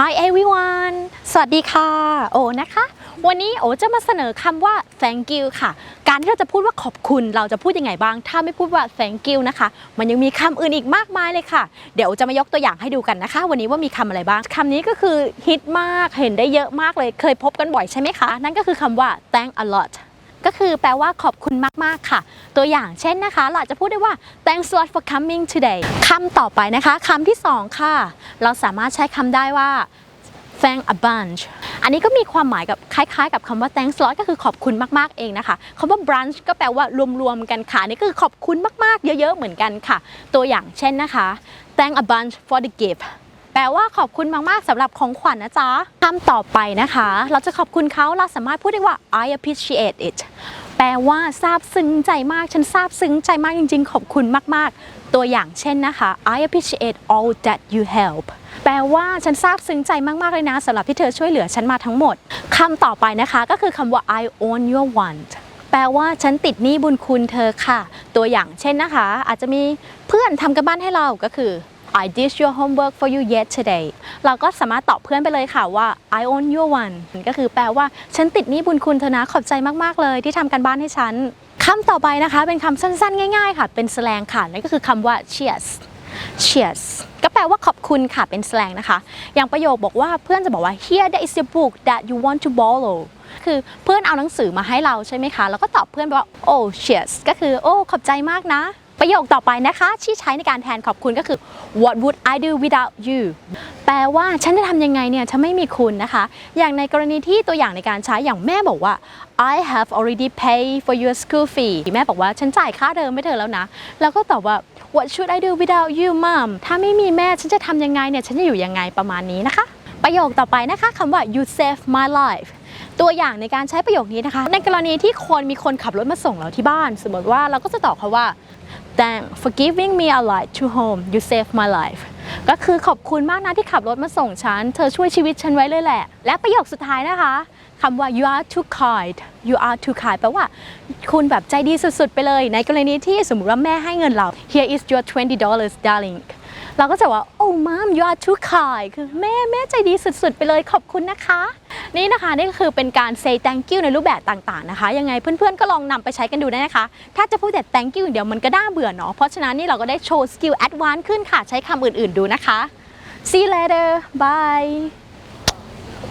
Hi Everyone สวัสดีค่ะ โอนะคะ วันนี้โอจะมาเสนอคำว่า thank you ค่ะ การที่เราจะพูดว่าขอบคุณเราจะพูดยังไงบ้าง ถ้าไม่พูดว่า thank you นะคะ มันยังมีคำอื่นอีกมากมายเลยค่ะ เดี๋ยวจะมายกตัวอย่างให้ดูกันนะคะ วันนี้ว่ามีคำอะไรบ้างคำนี้ก็คือฮิตมาก เห็นได้เยอะมากเลย เคยพบกันบ่อยใช่ไหมคะ นั่นก็คือคำว่า thank a lot ก็คือแปลว่าขอบคุณมากๆค่ะ ตัวอย่างเช่นนะคะ เราจะพูดได้ว่า thanks a lot for coming today คำต่อไปนะคะคำที่สองค่ะ เราสามารถใช้คำได้ว่า thank a bunch อันนี้ก็มีความหมายกับคล้ายๆ กับคำว่า thanks a lot ก็คือขอบคุณมากๆเองนะคะคำว่า brunch ก็แปลว่ารวมๆกันค่ะนนี่ก็คือขอบคุณมากๆ เยอะๆเหมือนกันค่ะ ตัวอย่างเช่นนะคะ thank a bunch for the gift แปลว่าขอบคุณมากๆสำหรับของขวัญนะจ๊ะคำต่อไปนะคะ เราจะขอบคุณเขาเราสามารถพูดได้ว่า I appreciate it แปลว่าซาบซึ้งใจมากฉันซาบซึ้งใจมากจริง ๆ ขอบคุณมากๆ ตัวอย่างเช่นนะคะ I appreciate all that you help แปลว่าฉันซาบซึ้งใจมาก ๆ เลยนะสำหรับที่เธอช่วยเหลือฉันมาทั้งหมดคำต่อไปนะคะก็คือคำว่า I own your want แปลว่าฉันติดหนี้บุญคุณเธอค่ะ ตัวอย่างเช่นนะคะ อาจจะมีเพื่อนทำกันบ้านให้เราก็คือ I did your homework for you yesterday เราก็สามารถตอบเพื่อนไปเลยค่ะว่า I own your one ก็คือแปลว่า ฉันติดหนี้บุญคุณเธอนะขอบใจมากๆเลยที่ทำกันบ้านให้ฉันคำต่อไปนะคะ เป็นคำสั้นๆ ง่ายๆ ค่ะ เป็นแสลงค่ะ นั่นก็คือคำว่า cheers cheers ก็แปลว่าขอบคุณค่ะ เป็นแสลงนะคะ อย่างประโยคบอกว่าเพื่อนจะบอกว่า here there is a book that you want to borrow คือเพื่อนเอาหนังสือมาให้เราใช่ไหมคะ แล้วก็ตอบเพื่อนไปว่า oh cheers ก็คือ โอ้ ขอบใจมากนะ ประโยคต่อไปนะคะที่ใช้ในการแทนขอบคุณก็คือ what would I do without you แปลว่าฉันจะทำยังไงเนี่ยถ้าไม่มีคุณนะคะ อย่างในกรณีที่ตัวอย่างในการใช้อย่างแม่บอกว่า I have already paid for your school fee แม่บอกว่าฉันจ่ายค่าเทอมให้เธอแล้วนะ แล้วก็ตอบว่า what should I do without you mom ถ้าไม่มีแม่ฉันจะทำยังไงเนี่ยฉันจะอยู่ยังไงประมาณนี้นะคะ ประโยคต่อไปนะคะคำว่า you save my life ตัวอย่างในการใช้ประโยคนี้นะคะ ในกรณีที่คนมีคนขับรถมาส่งเราที่บ้าน สมมติว่าเราก็จะตอบเขาว่า thank for giving me a ride to home you save my life ก็คือขอบคุณมากนะที่ขับรถมาส่งฉัน เธอช่วยชีวิตฉันไว้เลยแหละ และประโยคสุดท้ายนะคะคำว่า you are too kind you are too kind แปลว่าคุณแบบใจดีสุดๆ ไปเลย ในกรณีที่สมมติว่าแม่ให้เงินเรา here is your 20 dollars darling เราก็จะว่า oh mom you are too kind คือแม่แม่ใจดีสุดๆ ไปเลยขอบคุณนะคะ นี่นะคะนี่ก็คือเป็นการ say thank you ในรูปแบบต่างๆนะคะ ยังไงเพื่อนๆก็ลองนำไปใช้กันดูได้นะคะ ถ้าจะพูดแต่ thank you อย่างเดียวมันก็น่าเบื่อเนาะเพราะฉะนั้นนี่เราก็ได้โชว์สกิล advance ขึ้นค่ะ ใช้คำอื่นๆดูนะคะ see you later bye